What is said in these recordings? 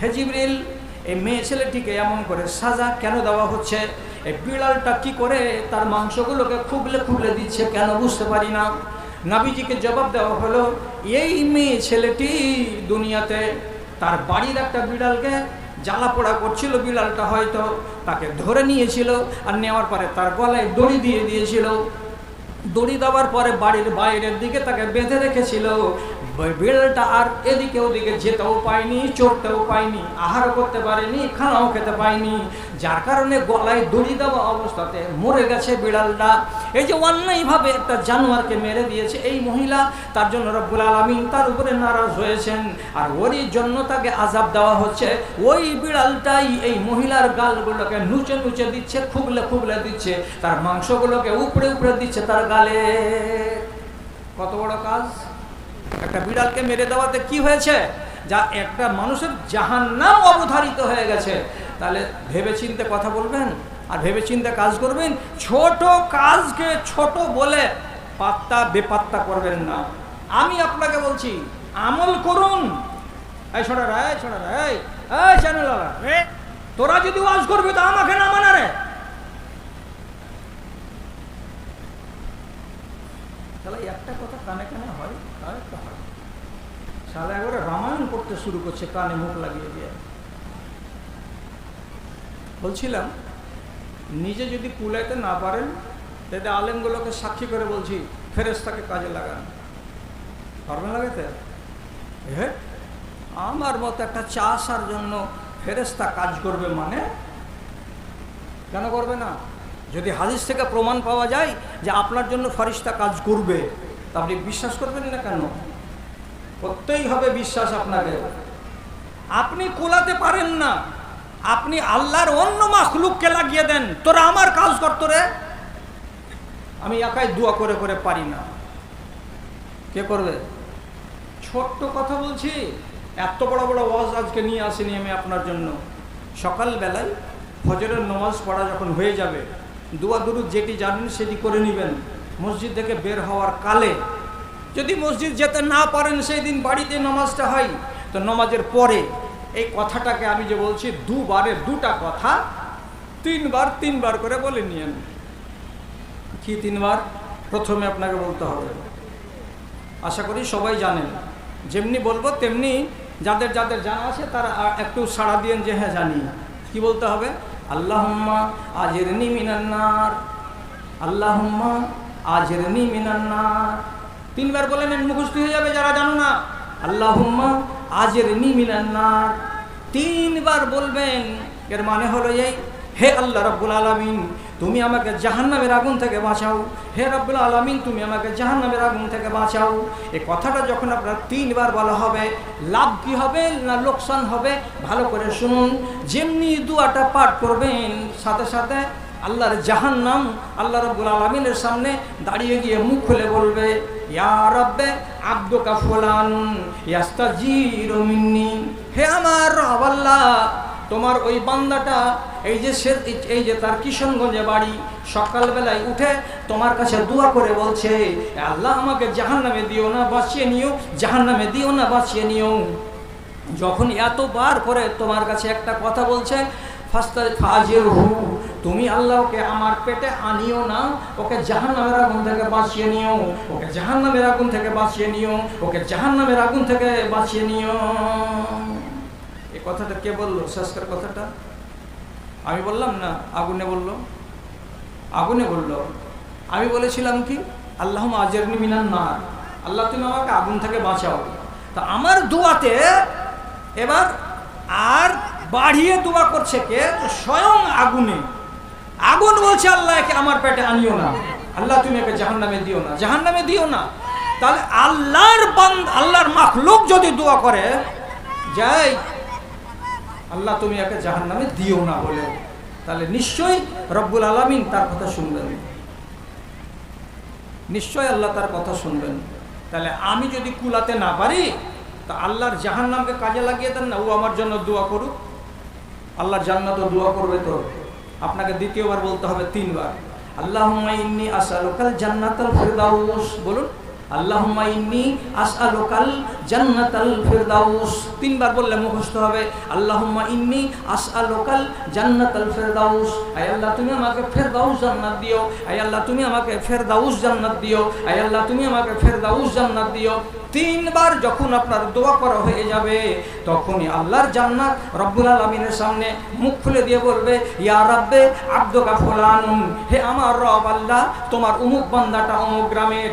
হে জিবরিল, এই মেয়ে ছেলেটিকে এমন করে সাজা কেন দেওয়া হচ্ছে? এই বিড়ালটা কি করে তার মাংসগুলোকে খুবলে খুবলে দিচ্ছে কেন বুঝতে পারি না। নাবিজিকে জবাব দেওয়া হলো, এই মেয়ে ছেলেটি দুনিয়াতে তার বাড়ির একটা বিড়ালকে জ্বালা পোড়া করছিল, বিড়ালটা হয়তো তাকে ধরে নিয়েছিল আর নেওয়ার পরে তার গলায় দড়ি দিয়ে দিয়েছিল। দড়ি দেওয়ার পরে বাড়ির বাইরের দিকে তাকে বেঁধে রেখেছিল বিড়ালটা আর এদিকে ওদিকে যেতেও পায়নি, চড়তেও পায়নি আহারও করতে পারেনি, খানাও খেতে পায়নি। যার কারণে গলায় দড়ি দেওয়া অবস্থাতে মরে গেছে বিড়ালটা। এই যে অন্যায়ভাবে একটা জানোয়ারকে মেরে দিয়েছে এই মহিলা, তার জন্য রব্বুল আলমিন তার উপরে নারাজ হয়েছেন। আর ওরই জন্য তাকে আজাব দেওয়া হচ্ছে। ওই বিড়ালটাই এই মহিলার গালগুলোকে নুচে নুচে দিচ্ছে, খুবলে খুবলে দিচ্ছে। তার মাংসগুলোকে উপড়ে উপড়ে দিচ্ছে তার গালে। কত বড় কাজ? একটা বিড়ালকে মেরে দেওয়াতে কি হয়েছে? যা একটা মানুষের জাহান্নাম অবধারিত হয়ে গেছে। তাহলে ভেবে চিন্তে কথা বলবেন আর ভেবে চিন্তে কাজ করবেন। ছোট কাজকে ছোট বলে পাত্তা বেপাত্তা করবেন না। আমি আপনাকে বলছি, আমল করুন। এই ছোটা রে ছোটা রে, এই চ্যানেল তোরা যদি ওয়াজ করবি তো আমাকে না মানা রে। তাহলে একটা কথা কানে কানে হয় আর একটা হয় সালে একবারে রামায়ণ পড়তে শুরু করছে, কানে মুখ লাগিয়ে দিয়ে। বলছিলাম, নিজে যদি কুলাইতে না পারেন তাতে আলেমগুলোকে সাক্ষী করে বলছি ফেরেস্তাকে কাজে লাগান। পারবেন লাগাতে হ্যাঁ আমার মতো একটা চা আসার জন্য ফেরেস্তা কাজ করবে মানে? কেন করবে না? যদি হাদিস থেকে প্রমাণ পাওয়া যায় যে আপনার জন্য ফারিস্তা কাজ করবে, তা আপনি বিশ্বাস করবেন না কেন? করতেই হবে বিশ্বাস আপনাকে। আপনি কোলাতে পারেন না। আপনি আল্লাহর অন্য মাখলুককে লাগিয়ে দেন। তোরা আমার কাজ করতো রে আমি একাই দোয়া করে করে পারি না। কে করবে? ছোট্ট কথা বলছি। এত বড় বড় ওয়াজ আজকে নিয়ে আসিনি আমি আপনার জন্য। সকালবেলায় ফজরের নমাজ পড়া যখন হয়ে যাবে, দুয়া দুরুদ যেটি জানেন সেটি করে নেবেন। মসজিদ থেকে বের হওয়ার কালে যদি মসজিদ যেতে না পারেন, সেই দিন বাড়িতে নামাজটা হয়। তো নমাজের পরে এই কথাটাকে আমি যে বলছি দুবারে দুটা কথা তিনবার তিনবার করে বলে নিয়েন। কি তিনবার? প্রথমে আপনাকে বলতে হবে, আশা করি সবাই জানেন, যেমনি বলব তেমনি যাদের যাদের জানা আছে, তারা একটু সাড়া দিয়েন যে হ্যাঁ জানি। কি বলতে হবে? আল্লাহুম্মা আজেরনি মিনান্নার আল্লাহুম্মা আজেরনি মিনান্নার তিনবার বলে নেন মুখস্থ হয়ে যাবে যারা জানো না। আল্লাহুম্মা আজেরনি মিনান্নার তিনবার বলবেন, এর মানে হলো এই, হে আল্লাহ রব্বুল আলমিন, তুমি আমাকে জাহান্নামের আগুন থেকে বাঁচাও। হে রব্বুল আলমিন, তুমি আমাকে জাহান্নামের আগুন থেকে বাঁচাও। এই কথাটা যখন আপনার তিনবার বলা হবে, লাভ কি হবে না লোকসান হবে, ভালো করে শুনুন। যেমনি দুয়াটা পাঠ করবেন, সাথে সাথে আল্লাহর জাহান্নাম আল্লাহ রব্বুল আলমিনের সামনে দাঁড়িয়ে গিয়ে মুখ খুলে বলবে। তোমার ওই বান্দাটা, এই যে সে এই যে তার কিশনগঞ্জে বাড়ি, সকালবেলায় উঠে তোমার কাছে দোয়া করে বলছে আল্লাহ আমাকে জাহান নামে দিও না, বাঁচিয়ে নিও জাহান নামে দিও না, বাঁচিয়ে নিও। যখন এতবার করে তোমার কাছে একটা কথা বলছে তুমি আল্লাহকে আমার পেটে আনিও না, ওকে জাহান নামের আগুন থেকে বাঁচিয়ে নিও, ওকে জাহান নামের আগুন থেকে বাঁচিয়ে নিও, ওকে জাহান নামের আগুন থেকে বাঁচিয়ে নিও। এ কথাটা কে বলল? শেষকার কথাটা? আমি বললাম না, আগুনে বলল। আগুনে বলল। আমি বলেছিলাম কি? আল্লাহ আজরনি মিনান না আল্লাহ, তুমি আমাকে আগুন থেকে বাঁচাও। তা আমার দোয়াতে এবার আর বাড়িয়ে দোয়া করছে কে? স্বয়ং আগুনে। আগুন বলছে, আল্লাহকে আমার পেটে আনিও না। আল্লাহ তুমি একে জাহান নামে দিও না। জাহান নামে দিও না। তাহলে আল্লাহর বান্দ, আল্লাহর মাখলুক যদি দোয়া করে, যাই, আল্লাহ তুমি একে জাহান নামে দিও না বলে তাহলে নিশ্চয়ই রব্বুল আলমিন তার কথা শুনবেন। নিশ্চয় আল্লাহ তার কথা শুনবেন। তাহলে আমি যদি কুলাতে না পারি, তা আল্লাহর জাহান নামকে কাজে লাগিয়ে দেন না? ও আমার জন্য দোয়া করুক। আল্লাহর জান্নাত দোয়া করবে তো? আপনাকে দ্বিতীয়বার বলতে হবে তিনবার। আল্লাহ ইন্নি আসালুকাল জান্নাতাল ফেরদাউস। বলুন। তিনবার বললে মুখস্থ হবে। ইন্নি আল্লাহ, তুমি আমাকে জান্নাত দিও। আয় আল্লাহ, তুমি আমাকে ফেরদাউস জান্নাত দিও। তুমি আমাকে ফেরদাউস জান্নাত দিও। তিনবার যখন আপনার দোয়া করা হয়ে যাবে, তখনই আল্লাহর জান্নাত রব্বুল আলমিনের সামনে মুখ খুলে দিয়ে বলবে, ইয়া রাব্বে, আব্দুকা ফুলানুন। হে আমার রব আল্লাহ, তোমার উমুক বান্দাটা অমুক গ্রামের।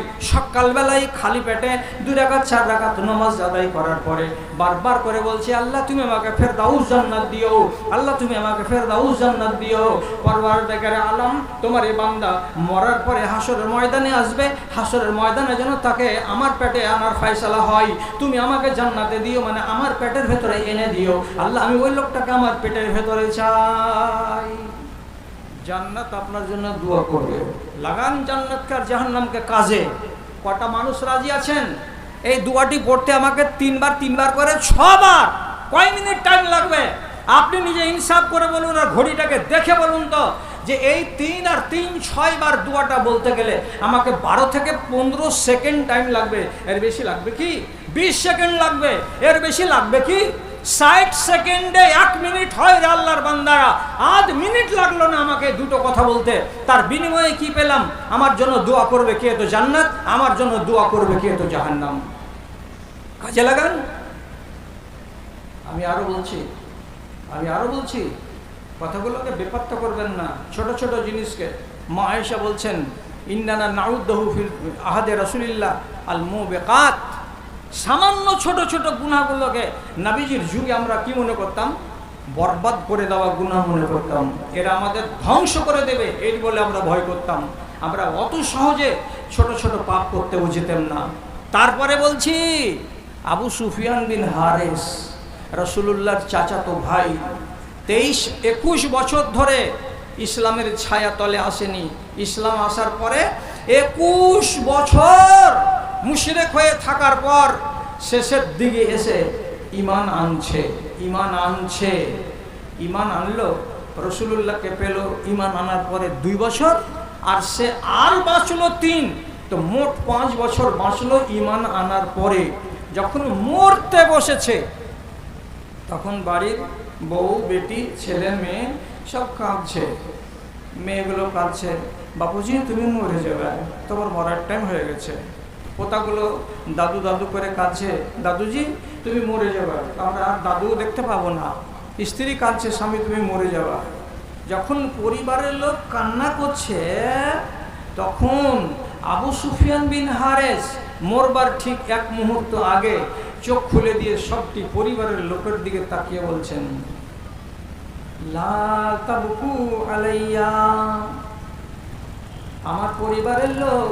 সকালবেলায় খালি পেটে দুই রাকাত, চার রাকাত নামাজ আদায় করার পরে বারবার করে বলছে, আল্লাহ, তুমি আমাকে ফের দাউস জান্নাত দিও। আল্লাহ, তুমি আমাকে ফের দাউস জান্নাত দিও। পরবার দেখারে আলম, তোমার এই বান্দা মরার পরে হাসরের ময়দানে আসবে। হাসরের ময়দানে যেন তাকে আমার পেটে আনার ফাইসালা হয়। তুমি আমাকে জান্নাতে দিও মানে আমার পেটের ভেতরে এনে দিও। আল্লাহ, আমি ওই লোকটাকে আমার পেটের ভেতরে চাই। জান্নাত আপনার জন্য দোয়া করবে। লাগান জান্নাতকার জাহান্নামকে কাজে। কটা মানুষ রাজি আছেন? এই দুয়াটি পড়তে আমাকে তিনবার তিনবার করে ছবার। কয় মিনিট টাইম লাগবে? আপনি নিজে ইনসাফ করে বলুন আর ঘড়িটাকে দেখে বলুন তো যে এই তিন আর তিন, ছয় বার দোয়াটা বলতে গেলে আমাকে বারো থেকে পনেরো সেকেন্ড টাইম লাগবে। এর বেশি লাগবে কি? বিশ সেকেন্ড লাগবে। এর বেশি লাগবে কি? ষাট সেকেন্ডে এক মিনিট হয় রে আল্লাহর বান্দারা। আধ মিনিট লাগল না আমাকে দুটো কথা বলতে। তার বিনিময়ে কি পেলাম? আমার জন্য দোয়া করবে কে তো জান্নাত, আমার জন্য দোয়া করবে কে তো জাহান্নাম। কাজে লাগান। আমি আরও বলছি, আমি আরও বলছি, কথাগুলোকে বেপাত্ত করবেন না। ছোট ছোট জিনিসকে। মা আয়েশা বলছেন ইন্দানা নাউদ্দহু ফিল আহাদে রসুলিল্লাহ আল মু বেকাত সামান্য ছোট ছোট গুণাগুলোকে নাবিজির যুগে আমরা কি মনে করতাম? বরবাদ করে দেওয়া গুণা মনে করতাম। এরা আমাদের ধ্বংস করে দেবে, এই বলে আমরা ভয় করতাম। আমরা অত সহজে ছোট ছোট পাপ করতেও যেতাম না। তারপরে বলছি, আবু সুফিয়ান বিন হারেস, রসুলুল্লাহর চাচাতো ভাই, তেইশ একুশ বছর ধরে ইসলামের ছায়া তলে আসেনি। ইসলাম আসার পরে একুশ বছর মুশরেক হয়ে থাকার পর শেষের দিকে এসে ইমান আনছে ইমান আনছে। ইমান আনলো, রসুলুল্লাহকে পেল ইমান আনার পরে দুই বছর, আর সে আর বাঁচলো তিন। তো মোট পাঁচ বছর বাঁচলো ইমান আনার পরে। যখন মরতে বসেছে, তখন বাড়ির বউ, বেটি, ছেলে, মেয়ে সব কাঁদছে। মেয়েগুলো কাঁদছে, বাপুজি, তুমি মরে যাবে, তোমার মরার টাইম হয়ে গেছে। পোতাগুলো দাদু দাদু করে কাঁদছে, দাদুজি, তুমি মরে যাবে। আমরা আর দাদু দেখতে পাবো না। স্ত্রী কাঁদছে, স্বামী, তুমি মরে যাবা। যখন পরিবারের লোক কান্না করছে, তখন আবু সুফিয়ান বিন হারেস মরবার ঠিক এক মুহূর্ত আগে চোখ খুলে দিয়ে সবটি পরিবারের লোকের দিকে তাকিয়ে বলছেন আমার পরিবারের লোক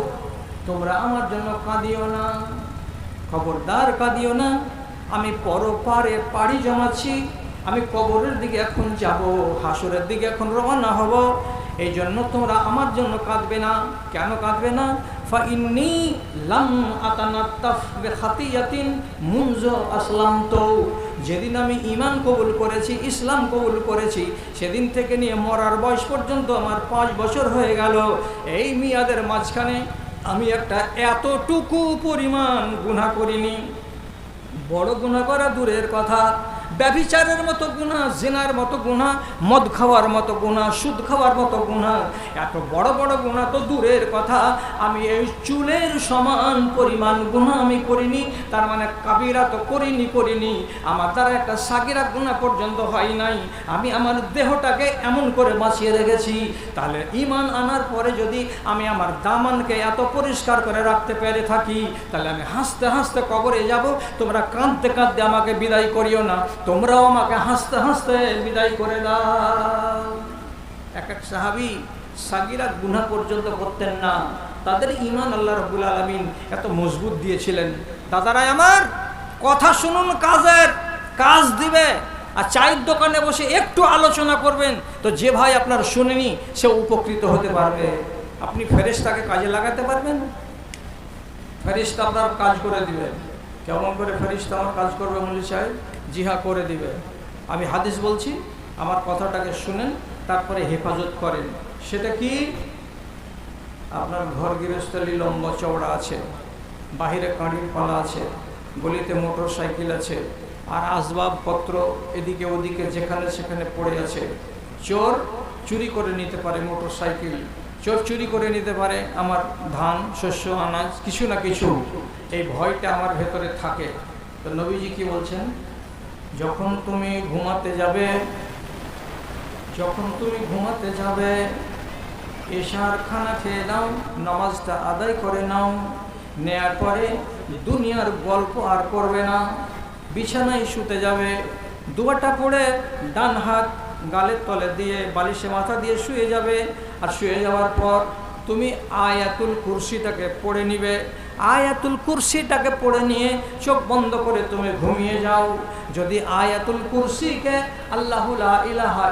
তোমরা আমার জন্য কাঁদিও না। খবরদার কাঁদিও না। আমি পরপারে পাড়ি জমাচ্ছি। আমি কবরের দিকে এখন যাব, হাসরের দিকে এখন রওনা হব। এই জন্য তোমরা আমার জন্য কাঁদবে না। কেন কাঁদবে না? আসলাম যেদিন আমি ইমান কবুল করেছি, ইসলাম কবুল করেছি, সেদিন থেকে নিয়ে মরার বয়স পর্যন্ত আমার পাঁচ বছর হয়ে গেল। এই মিয়াদের মাঝখানে আমি একটা এতটুকু পরিমাণ গুণা করিনি। বড় গুণা করা দূরের কথা। ব্যভিচারের মতো গুণা, জেনার মতো গুণা, মদ খাওয়ার মতো গুণা, সুদ খাওয়ার মতো গুণা। এত বড় বড় গুণা তো দূরের কথা। আমি এই চুলের সমান পরিমাণ গুণা আমি করিনি। তার মানে কাবিরা তো করিনি করিনি। আমার দ্বারা একটা সাগিরা গুণা পর্যন্ত হয় নাই। আমি আমার দেহটাকে এমন করে বাঁচিয়ে রেখেছি। তাহলে ইমান আনার পরে যদি আমি আমার দামানকে এত পরিষ্কার করে রাখতে পেরে থাকি, তাহলে আমি হাসতে হাসতে কবরে যাব। তোমরা কাঁদতে কাঁদতে আমাকে বিদায় করিও না। তোমরাও আমাকে হাসতে হাসতে বিদায় করে দাও। এক এক সাহাবি সাগিরা গুনা পর্যন্ত করতেন না। তাদের ইমান আল্লাহ রবুল আলমিন এত মজবুত দিয়েছিলেন। দাদারাই আমার কথা শুনুন কাজের, কাজ দিবে। আর চায়ের দোকানে বসে একটু আলোচনা করবেন। তো যে ভাই আপনার শুনেনি, সে উপকৃত হতে পারবে। আপনি ফেরেশতাকে কাজে লাগাতে পারবেন? ফেরিস্তা আপনার কাজ করে দিবে। কেমন করে ফেরিস্তা আমার কাজ করবে মলি সাহেব? জিহা করে দিবে। আমি হাদিস বলছি, আমার কথাটাকে শুনেন, তারপরে হেফাজত করেন। সেটা কি? আপনার ঘর গৃহস্থলী লম্বা চওড়া আছে, বাহিরে কাঁড়ির পালা আছে, গলিতে মোটর সাইকেল আছে, আর আসবাবপত্র এদিকে ওদিকে যেখানে সেখানে পড়ে আছে। চোর চুরি করে নিতে পারে মোটর সাইকেল, চোর চুরি করে নিতে পারে আমার ধান, শস্য, আনাজ, কিছু না কিছু। এই ভয়টা আমার ভেতরে থাকে। তো নবীজি কি বলছেন? যখন তুমি ঘুমাতে যাবে, যখন তুমি ঘুমাতে যাবে, এশার খানা খেয়ে নাও, নামাজটা আদায় করে নাও, নেয়ার পরে দুনিয়ার গল্প আর করবে না, বিছানায় শুতে যাবে দুয়াটা পড়ে ডান হাত গালের তলে দিয়ে বালিশে মাথা দিয়ে শুয়ে যাবে, আর শুয়ে যাওয়ার পর তুমি আয়াতুল কুরসিটাকে পড়ে নিবে আয়াতুল কুরসিটাকে পড়ে নিয়ে চোখ বন্ধ করে তুমি ঘুমিয়ে যাও। যদি আয়াতুল কুরসিকে আল্লাহু লা ইলাহা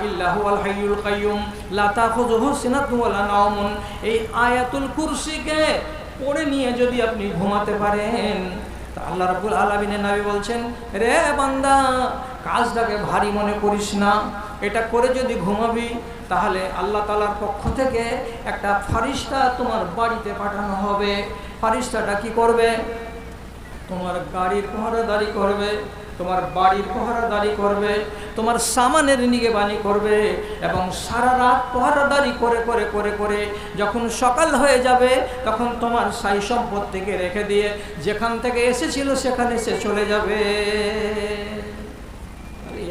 কাইয়ুম, লা তাখুযুহু সিনাতুন ওয়ালা নাওমুন, এই আয়াতুল কুরসিকে পড়ে নিয়ে যদি আপনি ঘুমাতে পারেন, তা আল্লাহ রাব্বুল আলামিনের নবী বলছেন, রে বান্দা, কাজটাকে ভারী মনে করিস না। এটা করে যদি ঘুমাবি, তাহলে আল্লাহ তালার পক্ষ থেকে একটা ফারিস্তা তোমার বাড়িতে পাঠানো হবে। ফারিস্তাটা কি করবে? তোমার গাড়ির পহরাদারি করবে, তোমার বাড়ির পহরাদারি করবে, তোমার সামানের নিগেবানি করবে এবং সারা রাত পহরাদারি করে করে করে করে যখন সকাল হয়ে যাবে, তখন তোমার সাই সম্পত্তিকে রেখে দিয়ে যেখান থেকে এসেছিল সেখানে সে চলে যাবে।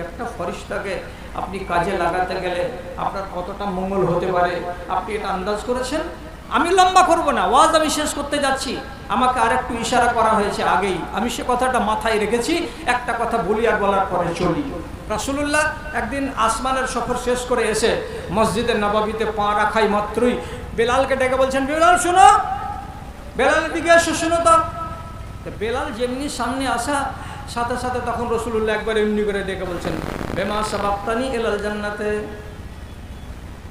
একটা ফরিস্তাকে আপনি কাজে লাগাতে গেলে আপনার কতটা মঙ্গল হতে পারে? আপনি এটা আন্দাজ করেছেন? আমি লম্বা করব না, ওয়াজ আমি শেষ করতে যাচ্ছি। আমাকে আর একটু ইশারা করা হয়েছে আগেই। আমি সে কথাটা মাথায় রেখেছি, একটা কথা বলি আর বলার পরে চলি। রাসুলুল্লাহ একদিন আসমানের সফর শেষ করে এসে মসজিদের নবাবিতে পা রাখাই মাত্রই বেলালকে ডেকে বলছেন, বেলাল, শোনো, বেলালের দিকে এসো, শোনো তো। বেলাল যেমনি সামনে আসা, সাথে সাথে তখন রসুল্লাহ একবার এমনি করে ডেকে বলছেন, বেমা সাবাপ্তানি এলাল জান্নাতে?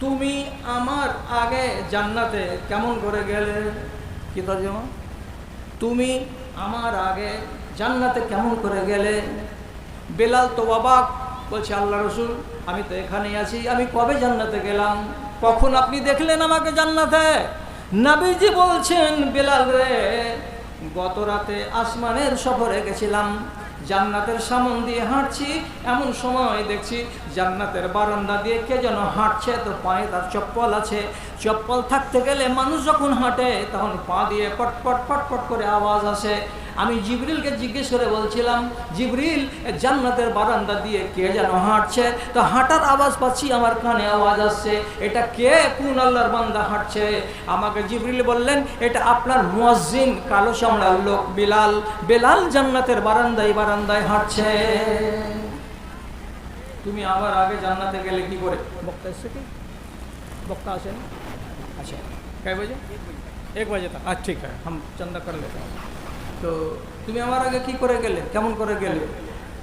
তুমি আমার আগে জান্নাতে কেমন করে গেলে? কি তর্জমা তুমি আমার আগে জান্নাতে কেমন করে গেলে? বেলাল তো অবাক, বলছে, আল্লাহ রসুল, আমি তো এখানেই আছি, আমি কবে জান্নাতে গেলাম? কখন আপনি দেখলেন আমাকে জান্নাতে? নাবিজি বলছেন, বেলাল রে, গত রাতে আসমানের সফরে গেছিলাম। জান্নাতের সামন দিয়ে হাঁটছি, এমন সময় দেখছি জান্নাতের বারান্দা দিয়ে কে যেন হাঁটছে, তো পায়ে তার চপ্পল আছে। চপ্পল থাকতে গেলে মানুষ যখন হাঁটে, তখন পা দিয়ে পটপট পটপট করে আওয়াজ আসে। আমি জিবরিলকে জিজ্ঞেস করে বলছিলাম জিবরিল এ জান্নাতের বারান্দা দিয়ে কে যেন হাঁটছে তো হাঁটার আওয়াজ পাচ্ছি আমার কানে আওয়াজ আসছে এটা কে কোন আল্লাহর বান্দা হাঁটছে আমাকে জিবরিল বললেন এটা আপনার মুয়াজ্জিন কালো চামড়ার লোক বিলাল বেলাল জান্নাতের বারান্দায় বারান্দায় হাঁটছে তুমি আবার আগে জান্নাতে গেলে কি করে বক্তা এসছে কি বক্তা আসেন अच्छा कै बजे एक बजे तक अच्छा ठीक है हम चंदा कर लेते हैं তো তুমি আমার আগে কি করে গেলে? কেমন করে গেলে?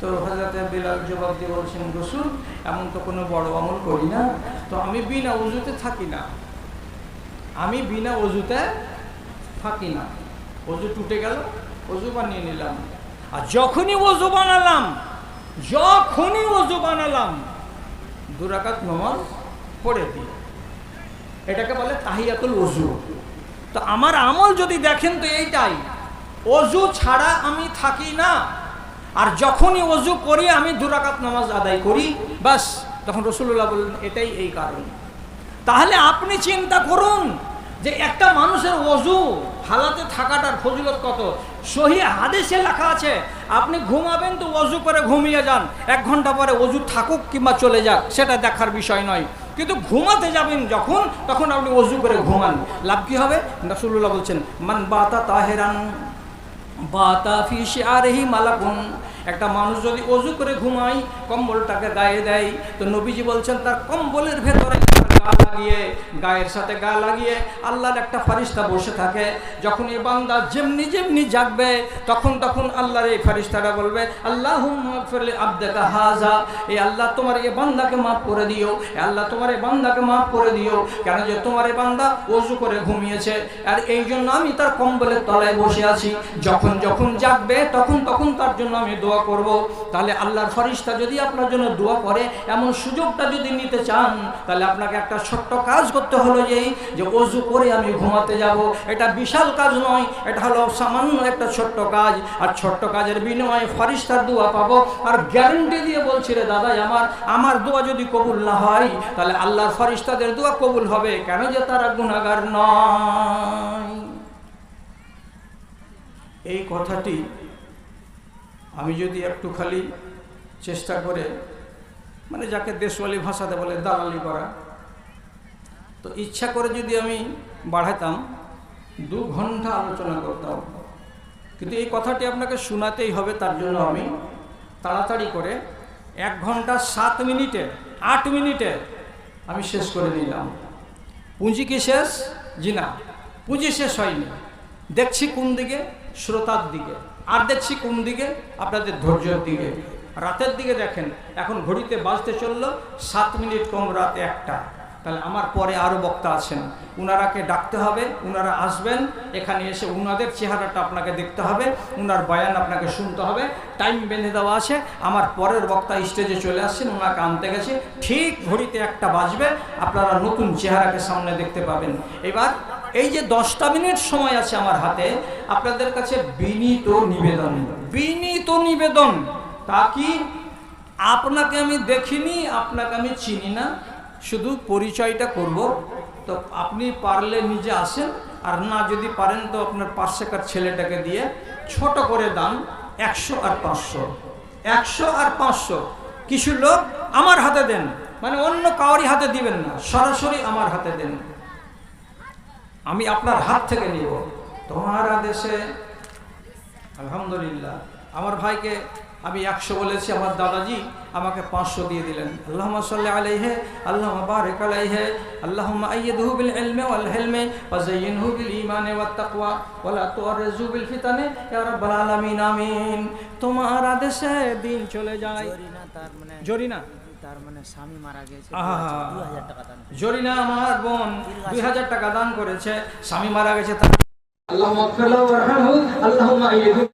তো হজরতে বিলাল জবাব দিয়ে বলছেন, রসুল, এমন তো কোনো বড় আমল করি না। তো আমি বিনা অজুতে থাকি না। আমি বিনা অজুতে থাকি না। অজু টুটে গেল, অজু বানিয়ে নিলাম। আর যখনই অজু বানালাম, যখনই অজু বানালাম দুরাকাত নমাজ পড়ে দিই। এটাকে বলে তাহিয়াতুল অজু তো আমার আমল যদি দেখেন তো এইটাই। অজু ছাড়া আমি থাকি না। আর যখনই অজু করি, আমি দুরাকাত নামাজ আদায় করি। বাস, তখন রসুল্লাহ বললেন, এটাই এই কারণ। তাহলে আপনি চিন্তা করুন যে একটা মানুষের অজু হালাতে থাকাটার ফজিলত কত। সহি হাদিসে লেখা আছে, আপনি ঘুমাবেন তো অজু করে ঘুমিয়ে যান। এক ঘণ্টা পরে অজু থাকুক কিংবা চলে যাক, সেটা দেখার বিষয় নয়। কিন্তু ঘুমাতে যাবেন যখন, তখন আপনি অজু করে ঘুমান। লাভ কী হবে? রসুল্লাহ বলছেন, মান বাতা তাহেরান ফিসে আরেহি মালাকুন। একটা মানুষ যদি অজু করে ঘুমায়, কম্বলটাকে গায়ে দেয়, তো নবীজি বলছেন, তার কম্বলের ভেতরে লাগিয়ে, গায়ের সাথে গা লাগিয়ে আল্লাহর একটা ফারিস্তা বসে থাকে। যখন এই বান্দা যেমনি যেমনি জাগবে, তখন তখন আল্লাহর এই ফারিস্তাটা বলবে আল্লাহ আব্দাকা হাজা এই আল্লাহ, তোমার এই বান্দাকে মাফ করে দিও। এ আল্লাহ, তোমার এই বান্দাকে মাফ করে দিও। কেন যে তোমার এই বান্দা অজু করে ঘুমিয়েছে। আর এই জন্য আমি তার কম্বলের তলায় বসে আছি। যখন যখন জাগবে, তখন তখন তার জন্য আমি দোয়া করব। তাহলে আল্লাহর ফরিস্তা যদি আপনার জন্য দোয়া করে, এমন সুযোগটা যদি নিতে চান, তাহলে আপনাকে একটা একটা ছোট্ট কাজ করতে হলো যেই যে অজু করে আমি ঘুমাতে যাব। এটা বিশাল কাজ নয়, এটা হলো সামান্য একটা ছোট্ট কাজ। আর ছোট্ট কাজের বিনিময়ে ফারিস্তার দোয়া পাবো। আর গ্যারেন্টি দিয়ে বলছি রে দাদাই, আমার আমার দোয়া যদি কবুল না হয়, তাহলে আল্লাহর ফারিস্তাদের দোয়া কবুল হবে। কেন যে তারা গুণাগার নয়? এই কথাটি আমি যদি একটু খালি চেষ্টা করে মানে যাকে দেশওয়ালি ভাষাতে বলে দালালি করা তো ইচ্ছা করে যদি আমি বাড়াতাম, দু ঘণ্টা আলোচনা করতাম। কিন্তু এই কথাটি আপনাকে শোনাতেই হবে, তার জন্য আমি তাড়াতাড়ি করে এক ঘণ্টা সাত মিনিটে, আট মিনিটে আমি শেষ করে নিলাম। পুঁজি কি শেষ? জি না, পুঁজি শেষ হয়নি। দেখছি কোন দিকে? শ্রোতার দিকে। আর দেখছি কোন দিকে? আপনাদের ধৈর্যের দিকে। রাতের দিকে দেখেন, এখন ঘড়িতে বাজতে চলল সাত মিনিট কম, রাত একটা। তাহলে আমার পরে আরও বক্তা আছেন। উনারাকে ডাকতে হবে, উনারা আসবেন, এখানে এসে উনাদের চেহারাটা আপনাকে দেখতে হবে, উনার বয়ান আপনাকে শুনতে হবে, টাইম বেঁধে দেওয়া আছে, আমার পরের বক্তা স্টেজে চলে আসছেন ওনাকে আনতে গেছে, ঠিক ঘড়িতে একটা বাজবে, আপনারা নতুন চেহারাকে সামনে দেখতে পাবেন। এবার এই যে দশটা মিনিট সময় আছে আমার হাতে, আপনাদের কাছে বিনীত নিবেদন। বিনীত নিবেদন, তা কি? আপনাকে আমি দেখিনি, আপনাকে আমি চিনি না। শুধু পরিচয়টা করব। তো আপনি পারলে নিজে আসেন, আর না যদি পারেন তো আপনার পাশেকার ছেলেটাকে দিয়ে ছোট করে দান একশো আর পাঁচশো। একশো আর পাঁচশো। কিছু লোক আমার হাতে দেন মানে অন্য কাউরি হাতে দিবেন না, সরাসরি আমার হাতে দেন। আমি আপনার হাত থেকে নিব। তোমার আদেশে, আলহামদুলিল্লাহ, আমার ভাইকে আমি একশো বলেছি, আমার দাদাজি আমাকে পাঁচশো দিয়ে দিলেন। আল্লাহ আল্লাহ বারেক আল্লাহ ওয়াল তাকওয়া ফিতানি, ইয়া রাব্বাল আলামিন, আমিন। তোমার আদেশে দিন চলে যায়। জরিনা? তার মানে জরিনা আমার দুই হাজার টাকা দান করেছে, স্বামী মারা গেছে